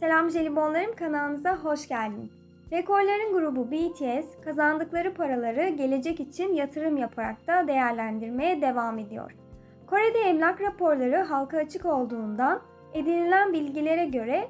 Selam jelibonlarım kanalımıza hoş geldiniz. Rekorların grubu BTS kazandıkları paraları gelecek için yatırım yaparak da değerlendirmeye devam ediyor. Kore'de emlak raporları halka açık olduğundan edinilen bilgilere göre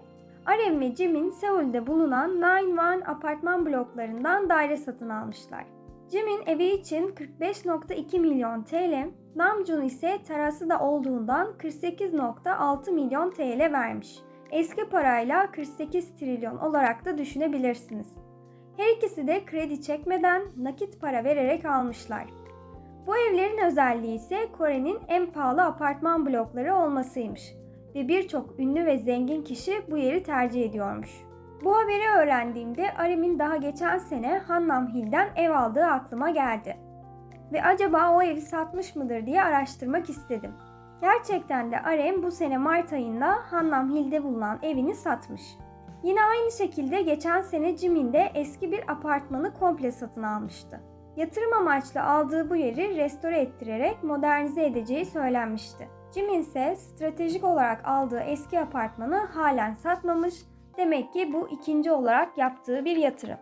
RM ve Jimin Seul'de bulunan 9-1 apartman bloklarından daire satın almışlar. Jimin evi için 45.2 milyon TL, Namjoon ise terası da olduğundan 48.6 milyon TL vermiş. Eski parayla 48 trilyon olarak da düşünebilirsiniz. Her ikisi de kredi çekmeden nakit para vererek almışlar. Bu evlerin özelliği ise Kore'nin en pahalı apartman blokları olmasıymış ve birçok ünlü ve zengin kişi bu yeri tercih ediyormuş. Bu haberi öğrendiğimde Arim'in daha geçen sene Hannam Hill'den ev aldığı aklıma geldi. Ve acaba o evi satmış mıdır diye araştırmak istedim. Gerçekten de Arem bu sene Mart ayında Hannam Hill'de bulunan evini satmış. Yine aynı şekilde geçen sene Jimin de eski bir apartmanı komple satın almıştı. Yatırım amaçlı aldığı bu yeri restore ettirerek modernize edeceği söylenmişti. Jimin ise stratejik olarak aldığı eski apartmanı halen satmamış, demek ki bu ikinci olarak yaptığı bir yatırım.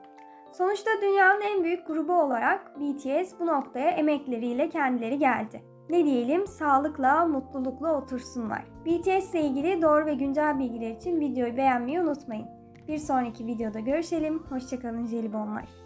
Sonuçta dünyanın en büyük grubu olarak BTS bu noktaya emekleriyle kendileri geldi. Ne diyelim sağlıkla, mutlulukla otursunlar. BTS ile ilgili doğru ve güncel bilgiler için videoyu beğenmeyi unutmayın. Bir sonraki videoda görüşelim. Hoşçakalın jelibonlar.